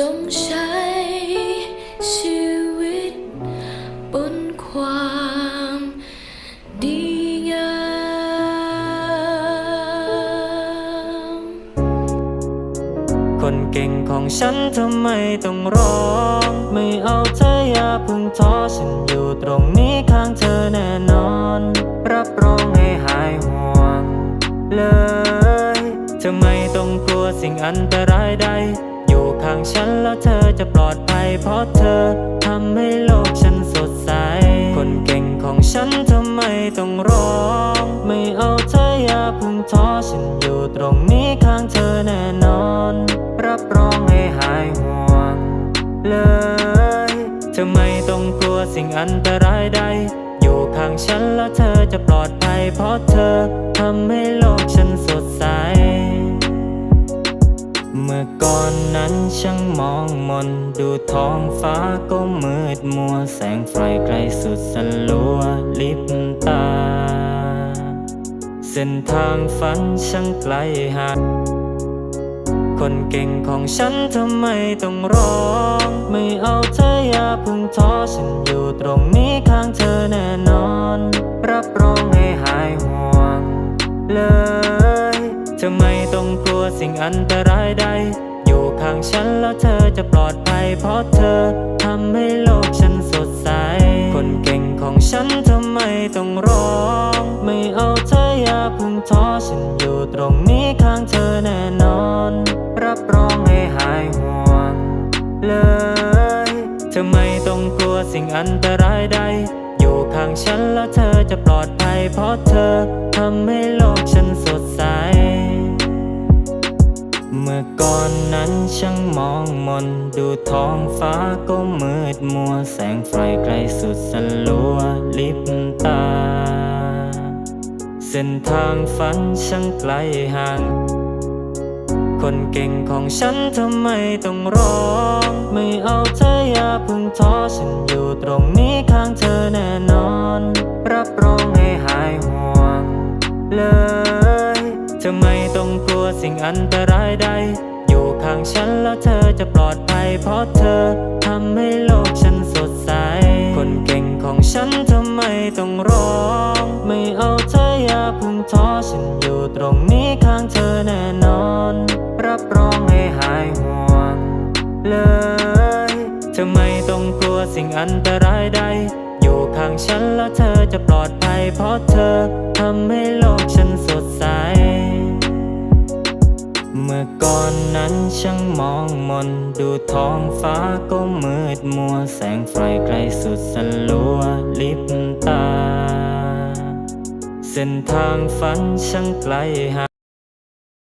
จงใช้ชีวิตบนความดีงามคนเก่งของฉันทำไมต้องร้อง ไม่เอาเธออย่าพึ่งท้อฉันอยู่ตรงนี้ข้างเธอแน่นอน รับรองให้หายห่วงเลยเธอไม่ต้องกลัวสิ่งอันตรายใด ข้างฉันแล้วเธอจะปลอดภัยเพราะเธอทำให้โลกฉันสดใส คนเก่งของฉันทำไมต้องร้อง ไม่เอาเธออย่าพึ่งท้อฉันอยู่ตรงนี้ข้างเธอแน่นอน รับรองให้หายห่วงเลยเธอไม่ต้องกลัวสิ่งอันตรายใด อยู่ข้างฉันแล้วเธอจะปลอดภัยเพราะเธอทำให้โลกฉันสดใส อก่อนนั้นช่างมองมน ดูท้องฟ้าก็มืดมัว แสงไฟไกลสุดสลัวลิบตา เส้นทางฝันช่างไกลห่างคนเก่งของฉันทำไมต้องร้อง ไม่เอาเธออย่าพึ่งท้อฉันอยู่ตรงนี้ข้างเธอแน่นอน รับรองให้หายห่วงเลย เธอไม่ต้องกลัวสิ่งอันตรายใด อยู่ข้างฉันแล้วเธอจะปลอดภัย เพราะเธอทำให้โลกฉันสดใส คนเก่งของฉันทำไมต้องร้อง ไม่เอาเธออย่าพึ่งท้อฉันอยู่ตรงนี้ข้างเธอแน่นอน รับรองให้หายห่วงเลยเธอไม่ต้องกลัวสิ่งอันตรายใดอยู่ข้างฉันแล้วเธอจะปลอดภัย เพราะเธอทำให้โลกฉัน ท้องฟ้าก็มืดมัว แสงไฟไกลสุดสลัวลิบตา เส้นทางฝันช่างไกลห่าง คนเก่งของฉันทำไมต้องร้อง ไม่เอาเธออย่าพึ่งท้อฉันอยู่ตรงนี้ข้างเธอแน่นอน รับรองให้หายห่วง เลยเธอไม่ต้องกลัวสิ่งอันตรายใด ข้างฉันแล้วเธอจะปลอดภัยเพราะเธอทำให้โลกฉันสดใส คนเก่งของฉันทำไมต้องร้อง ไม่เอาเธออย่าพึ่งท้อฉันอยู่ตรงนี้ข้างเธอแน่นอน รับรองให้หายห่วงเลยเธอไม่ต้องกลัวสิ่งอันตรายใด อยู่ข้างฉันแล้วเธอจะปลอดภัยเพราะเธอทำให้โลกฉันสด เมื่อก่อนนั้นช่างมองมน ดูท้องฟ้าก็มืดมัว แสงไฟไกลสุดสลัวลิบตา เส้นทางฝันช่างไกลห่าง